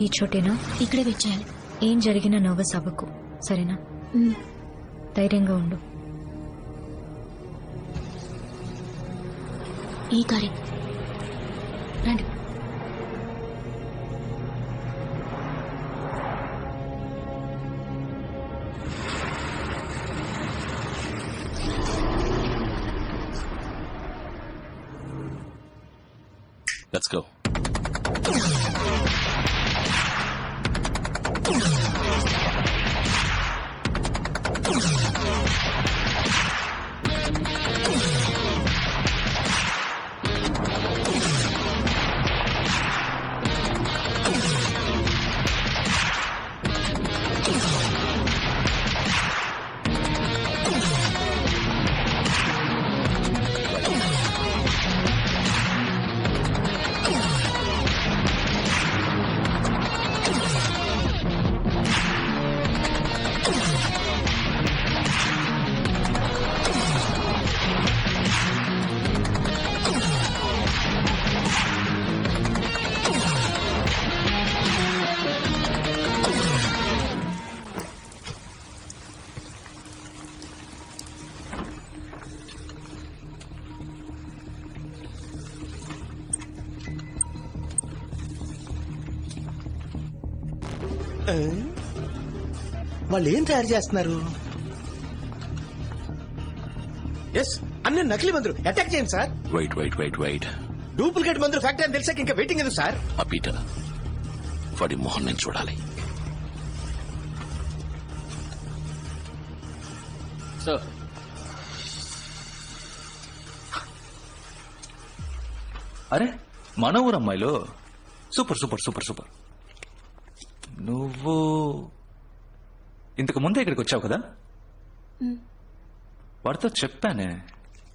ఈ చోటేనా? ఇక్కడే వచ్చేయాలి ఏం జరిగినా నర్వస్ అవ్వకు సరేనా? ధైర్యంగా ఉండు. ఈ కారే. రండి. లెట్స్ గో వాళ్ళు ఏం తయారు చేస్తున్నారు? ఎస్ అన్ని నకిలీ మందులు. అటాక్ చేయండి sir wait wait wait wait duplicate మందులు ఫ్యాక్టరీ అని తెలిసాక ఇంకా వెయిటింగ్ ఎందుకు సార్ ఆ పీటర్ వాడి మొహం నేను చూడాలి. సార్ అరే మన ఊరు అమ్మాయిలు సూపర్ సూపర్ సూపర్ సూపర్. నువ్వు ఇంతకు ముందే ఇక్కడికి వచ్చావు కదా? వాడితో చెప్పానే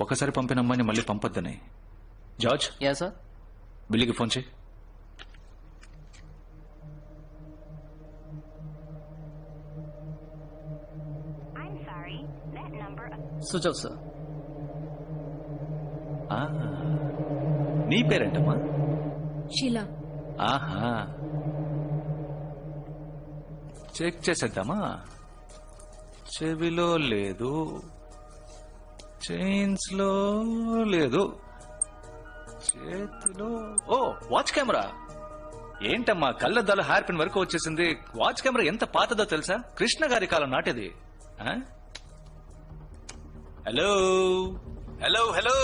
ఒకసారి పంపిన అమ్మాయిని మళ్ళీ పంపొద్దని. జార్జ్? యా సార్ బిల్లికి ఫోన్ చేయి. స్విచ్ ఆఫ్ సార్ ఆ, నీ పేరేంటమ్మా? షీలా. ఆహా. చెక్ చేసేద్దామా? చెవిలో లేదు. చైన్స్లో లేదు. చేతిలో ఓ వాచ్ కెమెరా. ఏంటమ్మా కళ్ళద్దాల హెయిర్ పిన్ వరకు వచ్చేసింది. వాచ్ కెమెరా ఎంత పాతదో తెలుసా? కృష్ణ గారి కాలం నాటిది. హలో. Hello hello.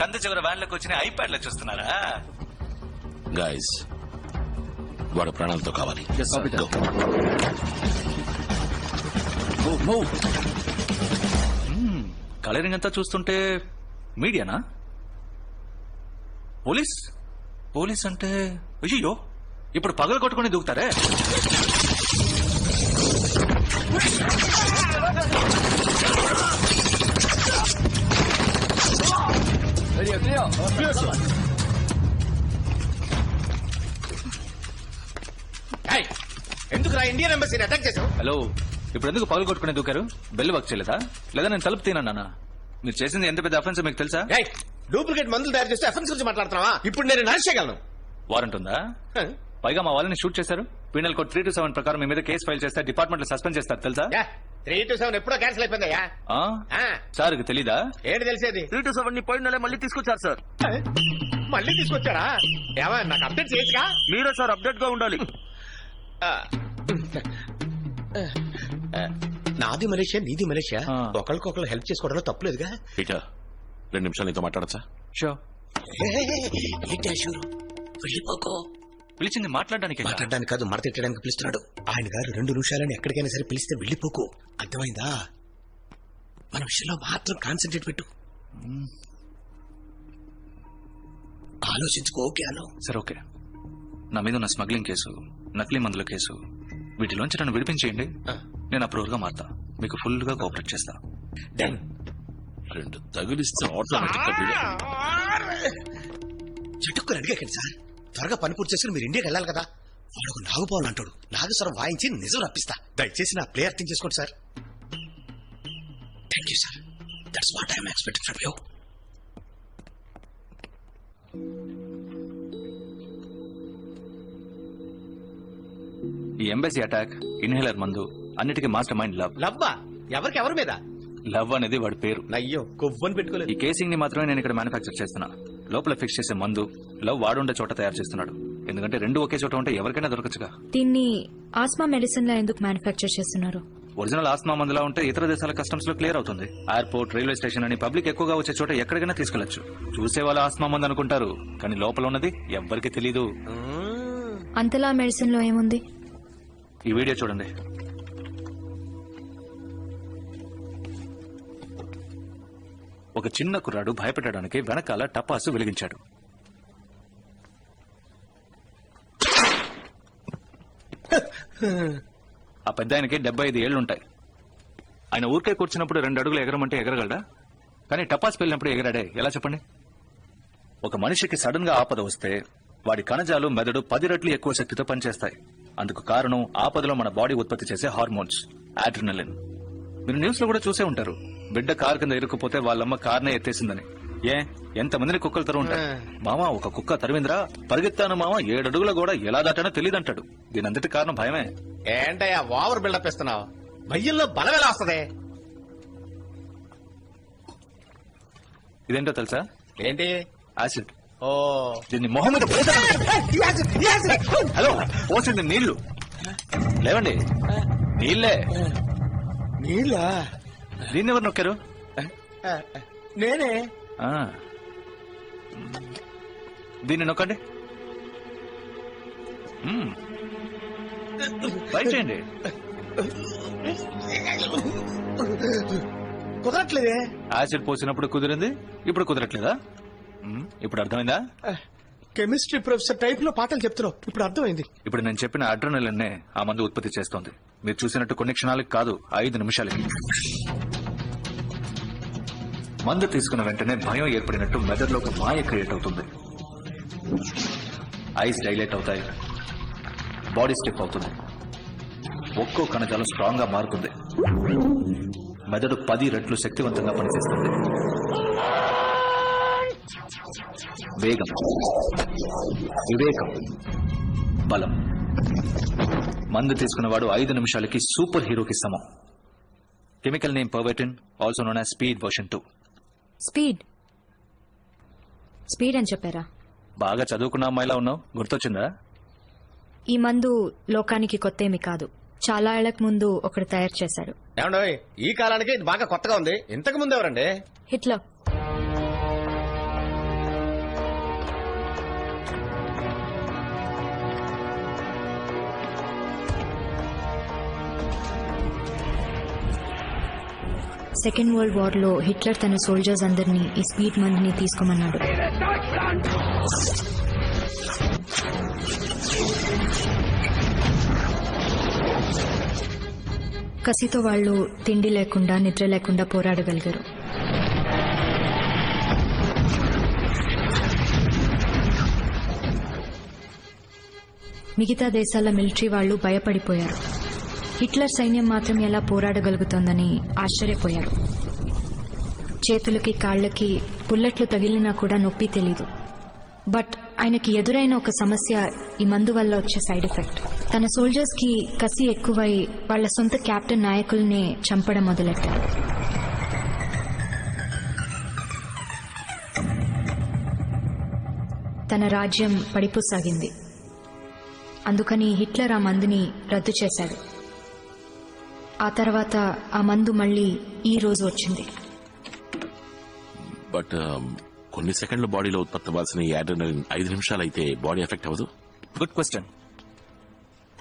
సంధి చివరి వ్యాన్లకు వచ్చిన ఐప్యాడ్లో చూస్తున్నారా? గాయస్ వాడు ప్రాణాలతో కావాలి. Go. కలరింగ్ అంతా చూస్తుంటే మీడియానా? పోలీస్? పోలీస్ అంటే అయ్యో ఇప్పుడు పగలు కొట్టుకుని దూకుతారే? ఏయ్, ఎందుకు రా ఇండియన్ ఎంబసీని అటాక్ చేసావు హలో ఇప్పుడు ఎందుకు పగలు కొట్టుకుని దూకారు? బెల్ వర్క్ చేయలేదా? లేదా నేను తలుపు తినన్నా మీరు చేసింది ఎంత పెద్ద అఫెన్స్ మీకు తెలుసా? ఏయ్, డూప్లికేట్ మందులు తయారు చేస్తే అఫెన్స్ గురించి మాట్లాడుతున్నావా? ఇప్పుడు నేను నరేష్ చేయగలను. వారెంట్ ఉందా? పైగా మా వాళ్ళని షూట్ చేశారు. Penal code three two seven ప్రకారం మీ మీద కేసు ఫైల్ చేస్తే డిపార్ట్మెంట్లో సస్పెండ్ చేస్తారు తెలుసా? త్రీ టు సెవెన్ ఎప్పుడో క్యాన్సిల్ అయిపోయిందయ్యా. ఆ? ఆ, సార్కి తెలీదా? ఏంటి తెలిసేది? త్రీ టు సెవెన్ని పోయిన నెల మళ్ళీ తీసుకొచ్చారు సార్ మళ్ళీ తీసుకొచ్చారా? ఏమా నాకు అప్డేట్ చేయొచ్చుగా? మీరే సార్ అప్డేట్గా ఉండాలి. నాది మలేషియా నీది మలేషియా. ఒకరికొకరు హెల్ప్ చేసుకోవడంలో తప్పులేదుగా? పీటర్ రెండు నిమిషాలు నీతో మాట్లాడచ్చా? షో. ఏంటి వెళ్ళిపోకో. పిలిచింది మాట్లాడడానికి మాట్లాడడానికి కాదు మడత ఎట్టడానికి పిలుస్తున్నాడు. ఆయన గారు రెండు నిమిషాలని ఎక్కడికైనా సరే పిలిస్తే వెళ్ళిపోకు. అర్థమైందా? మన విషయంలో మాత్రం కాన్సన్ట్రేట్ పెట్టు. ఆలోచించుకో ఓకే అను. సరే ఓకే. నా మీద ఉన్న స్మగ్లింగ్ కేసు నకిలీ మందుల కేసు. వీటిలోంచి నన్ను విడిపించేయండి. నేను అప్రూవల్గా మారుతా. మీకు ఫుల్గా కోఆపరేట్ చేస్తా. డన్ రెండు తగిలిస్తే ఆటోమేటిక్గా చెట్టుకుని అడిగాకండి సార్. త్వరగా పని పూర్తి చేసుకుని మీరు ఇండియాకి వెళ్ళాలి కదా. వాడు ఒక నాగుపావులు అంటాడు. నాగస్వరం వాయించి నిజం రప్పిస్తా. దయచేసి నా ప్లే అర్థం చేసుకోండి sir. Thank you sir that's what I'm expecting from you ఈ ఎంబసీ అటాక్ ఇన్హేలర్ మందు అన్నిటికీ మాస్టర్ మైండ్ లవ్. లవ్వా? ఎవరికి ఎవరి మీద? లవ్ అనేది వాడి పేరు. అయ్యో కొవ్వని పెట్టుకోలేదు. ఈ కేసింగ్ని మాత్రమే నేను ఇక్కడ మ్యానుఫాక్చర్ చేస్తున్నా. లోపల ఫిక్స్ చేసే మందు లవ్ వాడుండే చోట తయారు చేస్తున్నాడు. ఎందుకంటే రెండు ఒకే చోట ఉంటే ఎవరికైనా దొరకచ్చుగా. దీన్ని ఆస్మా మెడిసిన్ లా ఎందుకు మ్యానుఫ్యాక్చర్ చేస్తున్నారు? ఒరిజినల్ ఆస్మా మందులా ఉంటే ఇతర దేశాల కస్టమ్స్లో క్లియర్ అవుతుంది. ఎయిర్పోర్ట్ రైల్వే స్టేషన్ అని పబ్లిక్ ఎక్కువగా వచ్చే చోట ఎక్కడికైనా తీసుకెళ్ళొచ్చు చూసే వాళ్ళ ఆస్మా మందు అనుకుంటారు. కానీ లోపల ఉన్నది ఎవ్వరికి తెలీదు. అంతలా మెడిసిన్లో ఏముంది? ఈ వీడియో చూడండి. ఒక చిన్న కుర్రాడు భయపెట్టడానికి వెనకాల టపాసు వెలిగించాడు. ఆ పెద్ద ఆయనకి డెబ్బై ఐదు ఏళ్ళుంటాయి ఆయన ఊరికే కూర్చున్నప్పుడు రెండు అడుగులు ఎగరమంటే ఎగరగలడా? కానీ టపాస్ వెళ్ళినప్పుడు ఎగరాడే. ఎలా చెప్పండి? ఒక మనిషికి సడన్గా ఆపద వస్తే వాడి కణజాలు మెదడు పది రెట్లు ఎక్కువ శక్తితో పనిచేస్తాయి. అందుకు కారణం ఆపదలో మన బాడీ ఉత్పత్తి చేసే హార్మోన్స్ ఆడ్రినలిన్ మీరు న్యూస్లో కూడా చూసే ఉంటారు. బిడ్డ కారు కింద ఇరుక్కుపోతే వాళ్ళమ్మ కార్నే ఎత్తేసిందని. ఏ ఎంత మందిని కుక్కలు తరు ఉంటాయి? మామ ఒక కుక్క తరిమిందిరా పరిగెత్తాను మామ ఏడడుగుల కూడా ఎలా దాటానో తెలియదంటాడు దీనంతటి కారణం భయమే. ఏంటయ్యా ఓవర్ బిల్డప్ ఇస్తున్నావు భయ్యంలో బలం ఎలా వస్తుంది? ఇదేంటో తెలుసా? ఏంటి? యాసిడ్. ఓ. దీన్ని మొహం మీద. హలో పోసింది నీళ్ళు. లేవండి. నీళ్ళే నీళ్ళ దీన్ని ఎవరు నొక్కారు? నేనే. ఆ. దీన్ని నొక్కండి. మ్మ్. ట్రై చేయండి కుదరట్లేదే. యాసిడ్ పోసినప్పుడు కుదిరింది ఇప్పుడు కుదరట్లేదా. ఇప్పుడు అర్థమైందా? కెమిస్ట్రీ ప్రొఫెసర్ టైప్లో పాఠాలు చెప్తున్నావు. ఇప్పుడు అర్థమైంది. ఇప్పుడు నేను చెప్పిన అడ్రనలన్నే ఆ మందు ఉత్పత్తి చేస్తోంది. మీరు చూసినట్టు కొన్ని క్షణాలకు కాదు ఐదు నిమిషాలకి. మందు తీసుకున్న వెంటనే భయం ఏర్పడినట్టు మెదడులో ఒక మాయ క్రియేట్ అవుతుంది. ఐస్ డైలేట్ అవుతాయి. బాడీ స్టిఫ్ అవుతుంది. ఒక్కో కణజాలం స్ట్రాంగ్గా మారుతుంది. మెదడు పది రెట్లు శక్తివంతంగా పనిచేస్తుంది. వేగం. వివేకం. బలం. మందు తీసుకున్నవాడు ఐదు నిమిషాలకి సూపర్ హీరోకి సమం. Chemical name pervitin also known as speed version two speed. Speed అని చెప్పారా? బాగా చదువుకున్న అమ్మాయిలా ఉన్నావు. గుర్తొచ్చిందా? ఈ మందు లోకానికి కొత్త ఏమి కాదు. చాలా ఏళ్ళకు ముందు ఒకడు తయారు చేశాడు ఏమండోయ్ ఈ కాలానికి ఇది బాగా కొత్తగా ఉంది. ఇంతకు ముందు ఎవరండి? హిట్లర్. సెకండ్ వరల్డ్ వార్లో హిట్లర్ తన సోల్జర్స్ అందరినీ ఈ స్పీడ్ మందుని తీసుకోమన్నాడు. కసితో వాళ్ళు తిండి లేకుండా నిద్ర లేకుండా పోరాడగలిగారు. మిగతా దేశాల మిలిటరీ వాళ్ళు భయపడిపోయారు. హిట్లర్ సైన్యం మాత్రం ఎలా పోరాడగలుగుతోందని ఆశ్చర్యపోయారు. చేతులకి కాళ్ళకి బుల్లెట్లు తగిలినా కూడా నొప్పి తెలీదు. బట్ ఆయనకి ఎదురైన ఒక సమస్య ఈ మందు వల్ల వచ్చే సైడ్ ఎఫెక్ట్. తన సోల్జర్స్కి కసి ఎక్కువై వాళ్ళ సొంత కెప్టెన్ నాయకుల్నే చంపడం మొదలెట్టారు. తన రాజ్యం పడిపోసాగింది. అందుకని హిట్లర్ ఆ మందుని రద్దు చేశాడు. ఆ తర్వాత ఆ మందు మళ్ళీ ఈ రోజు వచ్చింది. బట్ కొన్ని సెకండ్ల బాడీలో ఉత్పత్తి అవ్వాల్సిన ఈ adrenaline ఐదు నిమిషాలు అయితే బాడీ ఎఫెక్ట్ అవ్వదు. Good question.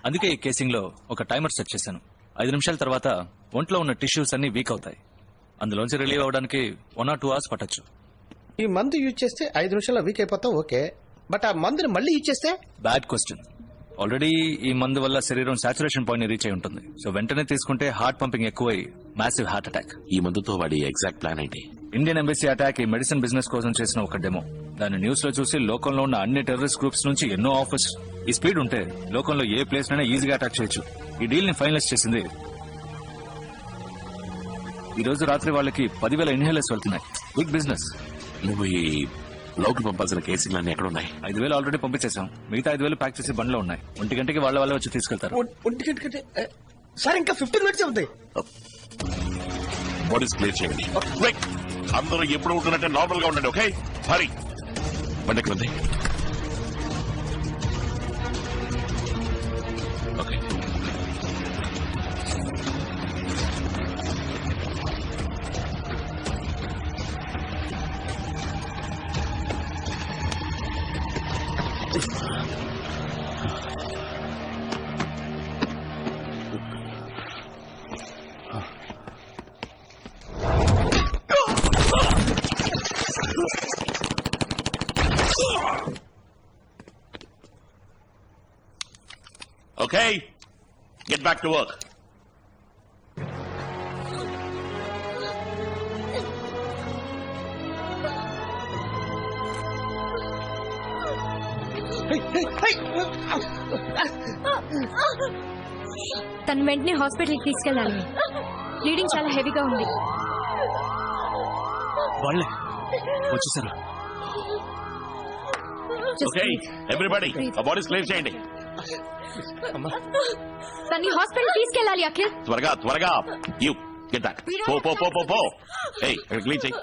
అందుకే ఈ కేసింగ్లో ఒక టైమర్ సెట్ చేశాను. ఐదు నిమిషాల తర్వాత ఒంట్లో ఉన్న టిష్యూస్ అన్ని వీక్ అవుతాయి. అందులోంచి రిలీవ్ అవడానికి వన్ ఆర్ టూ అవర్స్ పట్టొచ్చు. ఈ మందు యూజ్ చేస్తే ఐదు నిమిషాల్లో వీక్ అయిపోతాం ఓకే. బట్ ఆ మందుని మళ్ళీ యూజ్ చేస్తే? Bad question. ఆల్రెడీ ఈ మందు వల్ల శరీరం సాచురేషన్ పాయింట్ రీచ్ అయి ఉంటుంది. సో వెంటనే తీసుకుంటే హార్ట్ పంపింగ్ ఎక్కువై మ్యాసివ్ హార్ట్ అటాక్ ఈ మందుతో వాడి ఎగ్జాక్ట్ ప్లాన్ ఏంటి? ఇండియన్ ఎంబసీ అటాక్ ఈ మెడిసిన్ బిజినెస్ కోసం చేసిన ఒక డెమో దాన్ని న్యూస్లో చూసి లోకంలో ఉన్న అన్ని టెర్రరిస్ట్ గ్రూప్స్ నుంచి ఎన్నో ఆఫర్స్ ఈ స్పీడ్ ఉంటే లోకంలో ఏ ప్లేస్ నైనా ఈజీగా అటాక్ చేయొచ్చు. ఈ డీల్ని ఫైనలైజ్ చేసింది. ఈ రోజు రాత్రి వాళ్ళకి పదివేల ఇన్హేలర్స్ వెళ్తున్నాయి. బిగ్ బిజినెస్ నువ్వు లోకి పంపాల్సిన కేసులన్నీ ఎక్కడ ఉన్నాయి ఐదు వేలు ఆల్రెడీ పంపించేసాం మిగతా ఐదు వేలు ప్యాక్ చేసి బండ్లో ఉన్నాయి. ఒంటి గంటకి వాళ్ళ వాళ్ళే వచ్చి తీసుకెళ్తారు. ఒంటి గంట కంటే ఏ, సార్ ఇంకా ఫిఫ్టీన్ మినిట్స్ ఉంది బాడీస్ క్లియర్ చేయండి. అందరూ ఎప్పుడు ఉంటున్నట్టే నార్మల్గా ఉండండి ఓకే? హరి బండి ఎక్కడ ఉంది okay. Okay, get back to work. తను వెంటనే హాస్పిటల్కి తీసుకెళ్ళాలి. బ్లీడింగ్ చాలా హెవీగా ఉంది. వాళ్ళే వచ్చేసారు. ఆ బాడీస్ క్లియర్ చేయండి. తన్ని హాస్పిటల్ తీసుకెళ్ళాలి అఖిల్. త్వరగా త్వరగా. యూ గెట్ బ్యాక్ పో పో పో పో పో. ఏయ్ అక్కడ క్లీన్ చేయి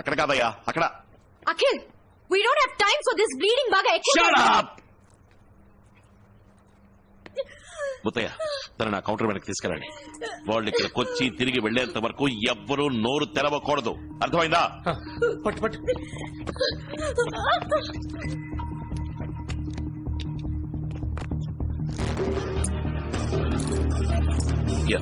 అక్కడ కాదయ్యా అక్కడ. Akhil we don't have time for this bleeding బాగా ఎక్కువ Shut up! ముత్తయ్య తన నా కౌంటర్ వెనక్కి తీసుకెళ్ళండి. వాళ్ళు ఇక్కడికి వచ్చి తిరిగి వెళ్ళేంత వరకు ఎవ్వరూ నోరు తెరవకూడదు. అర్థమైందా? పట్టు పట్టు. Yes.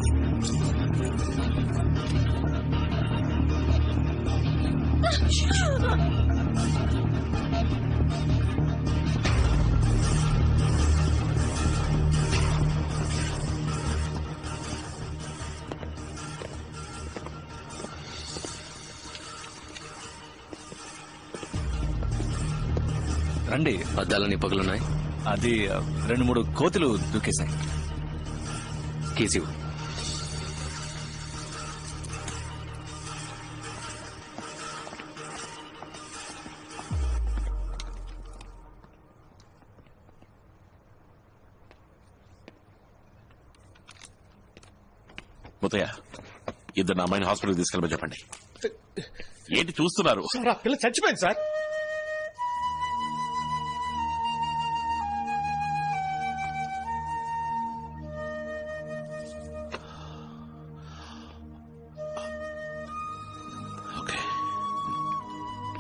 రండి అద్దాలని పగులున్నాయి అది రెండు మూడు కోతులు దూకేశాయి. కేసి ముత్తయ్య ఇద్దరు నా అమ్మాయిని హాస్పిటల్ తీసుకెళ్ళమని చెప్పండి. ఏంటి చూస్తున్నారు? పిల్ల చచ్చిపోయింది సార్.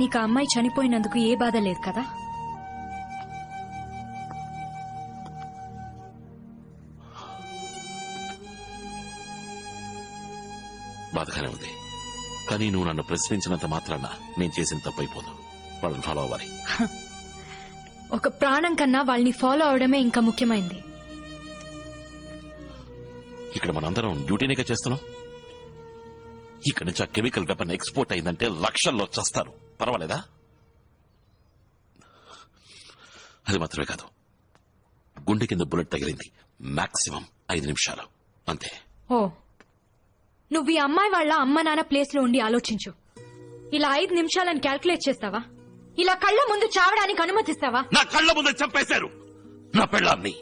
నీకు ఆ అమ్మాయి చనిపోయినందుకు ఏ బాధ లేదు కదా? బాధగానే ఉంది. కానీ నువ్వు నన్ను ప్రశ్నించినంత మాత్రాన నేను చేసిన తప్పు అయిపోదు. వాళ్ళని ఫాలో అవ్వాలి. ఒక ప్రాణం కన్నా వాళ్ళని ఫాలో అవడమే ఇంకా ముఖ్యమైంది. ఇక్కడ మనందరం డ్యూటీనేగా చేస్తున్నాం. ఇక్కడ నుంచి ఆ కెమికల్ వెపన్ ఎక్స్పోర్ట్ అయిందంటే లక్షల్లో చస్తారు. పర్వాలేదా? అది మాత్రమే కాదు. గుండె కింద బుల్లెట్ తగిలింది. మాక్సిమం ఐదు నిమిషాలు. అంతే. ఓ. నువ్వు ఈ అమ్మాయి వాళ్ళ అమ్మ నాన్న ప్లేస్లో ఉండి ఆలోచించు. ఇలా ఐదు నిమిషాలని క్యాల్కులేట్ చేస్తావా? ఇలా కళ్ళ ముందు చావడానికి అనుమతిస్తావా? నా కళ్ళ ముందు చంపేశారు. నా పెళ్ళాన్ని.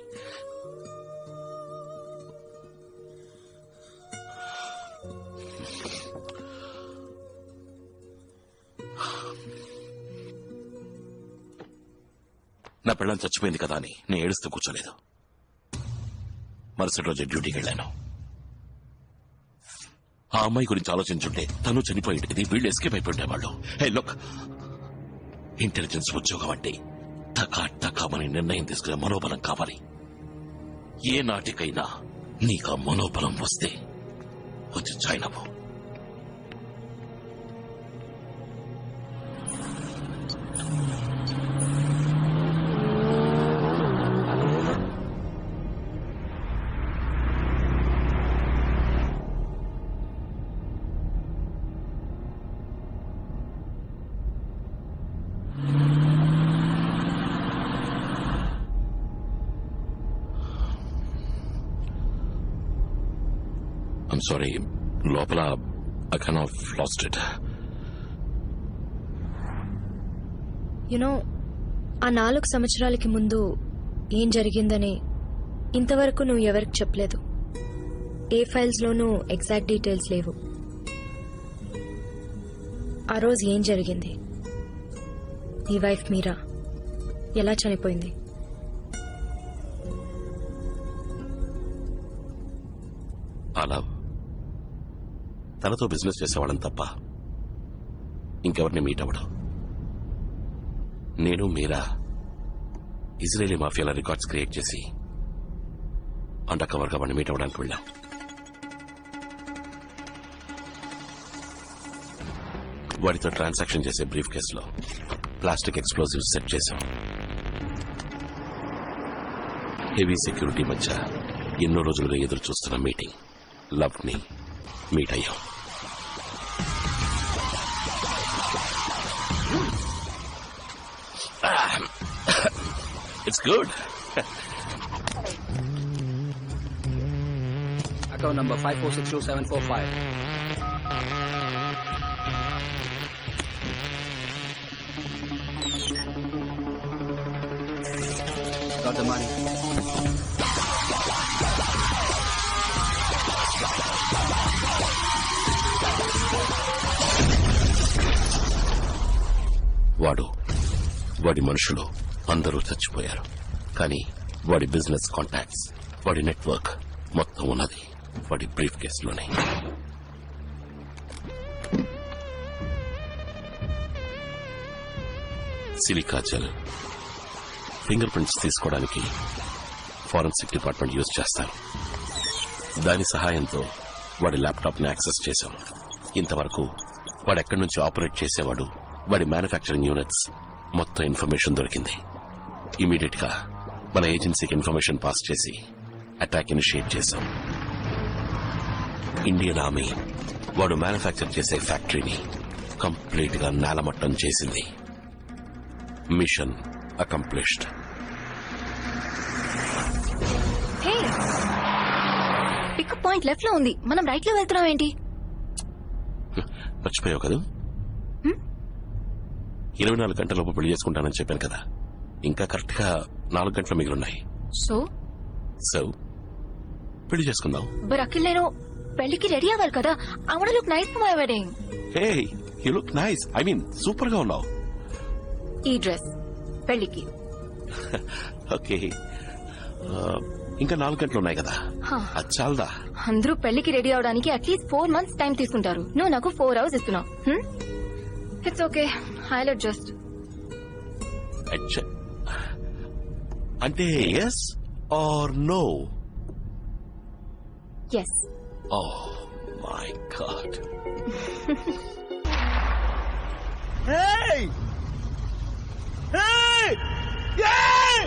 నా పెళ్ళం చచ్చిపోయింది కదా అని నేను ఏడుస్తూ కూర్చోలేదు. మరుసటి రోజు డ్యూటీకి వెళ్ళాను. ఆ అమ్మాయి గురించి ఆలోచించుంటే తను చనిపోయింది వీళ్ళు ఎస్కేప్ అయిపోయేవాళ్ళు హే లుక్ ఇంటెలిజెన్స్ ఉద్యోగం అంటే టకా టకామని నిర్ణయం తీసుకునే మనోబలం కావాలి. ఏ నాటికైనా నీకు ఆ మనోబలం వస్తే వచ్చి జాయిన్ అవ్వు. ఐమ్ సారీ లోపల I can of lost it you know ఆ నాలుగు సంవత్సరాలకి ముందు ఏం జరిగిందని ఇంతవరకు నువ్వు ఎవరికి చెప్పలేదు. ఏ ఫైల్స్లోనూ ఎగ్జాక్ట్ డీటెయిల్స్ లేవు. ఆ రోజు ఏం జరిగింది? నీ వైఫ్ మీరా? ఎలా చనిపోయింది? అలా తనతో బిజినెస్ చేసేవాళ్ళం తప్ప ఇంకెవరిని మీట్ అవ్వడం. నేను మీరా ఇజ్రాయేలీ మాఫియాల రికార్డ్స్ క్రియేట్ చేసి అండర్ కవర్గా వాడిని మీట్ అవ్వడానికి వెళ్ళాం. వాడితో ట్రాన్సాక్షన్ చేసే బ్రీఫ్ కేసులో ప్లాస్టిక్ ఎక్స్ప్లోజివ్స్ సెట్ చేశాం. హెవీ సెక్యూరిటీ మధ్య ఎన్నో రోజులుగా ఎదురు చూస్తున్న మీటింగ్ లవ్ని మీట్ అయ్యాం. It's good account number five four six two seven four five Got the money. వాడు వాడి మనుషులు అందరూ చచ్చిపోయారు. కానీ వాడి బిజినెస్ కాంటాక్ట్స్ వాడి నెట్వర్క్ మొత్తం ఉన్నది వాడి బ్రీఫ్ కేసులోనే. సిలికా జెల్ ఫింగర్ ప్రింట్స్ తీసుకోవడానికి ఫారెన్సిక్ డిపార్ట్మెంట్ యూజ్ చేస్తారు. దాని సహాయంతో వాడి ల్యాప్టాప్ని యాక్సెస్ చేశాం. ఇంతవరకు వాడు ఎక్కడి నుంచి ఆపరేట్ చేసేవాడు వాడి మ్యానుఫ్యాక్చరింగ్ యూనిట్స్ మొత్తం ఇన్ఫర్మేషన్ దొరికింది. ఇమీడియట్గా మన ఏజెన్సీకి ఇన్ఫర్మేషన్ పాస్ చేసి అటాక్ ఇనిషియేట్ చేశాం. ఇండియన్ ఆర్మీ వాడు మ్యానుఫ్యాక్చర్ చేసే ఫ్యాక్టరీని కంప్లీట్గా నేలమట్టం చేసింది. మిషన్ అకంప్లిష్డ్ పికప్ పాయింట్ లెఫ్ట్లో ఉంది. మనం రైట్లో వెళ్తున్నాం ఏంటి? మర్చిపోయావు కదా? ఇరవై నాలుగు గంటలలోపు పెళ్ళి చేసుకుంటానని చెప్పాను కదా. ఇంకా కరెక్ట్గా నాలుగు గంటలు మిగిలిన్నాయి. సో? సో పెళ్ళి చేసుకుందాం. బర్ అఖిల్ నేను పెళ్ళికి రెడీ అవ్వాలి కదా? I look nice for my wedding hey you look nice I mean సూపర్గా ఉన్నావు. ఈ డ్రెస్ పెళ్ళికి. ఓకే ఇంకా నాలుగు గంటలు ఉన్నాయి కదా? హా. అది చాలదా? అందరూ పెళ్ళికి రెడీ అవడానికి అట్లీస్ట్ ఫోర్ మంత్స్ టైం తీసుకుంటారు. నువ్వు నాకు ఫోర్ అవర్స్ ఇస్తున్నావు. ఇట్స్ ఓకే హైలైట్ జస్ట్ అచ్చ. అంటే yes or no yes oh my god Hey! Hey! Yeah!